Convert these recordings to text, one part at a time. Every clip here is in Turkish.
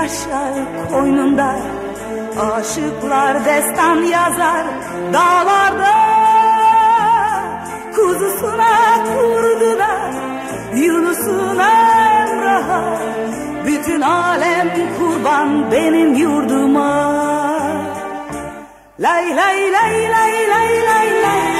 Yaşar koynunda Aşıklar destan yazar dağlarda. Kuzusuna kurdular Yunus'una Emrah'a Bütün alem kurban benim yurduma. Lay lay lay lay lay lay lay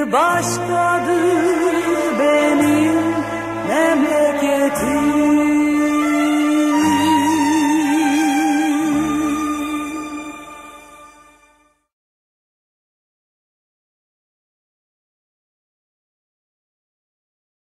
Bir başkadır benim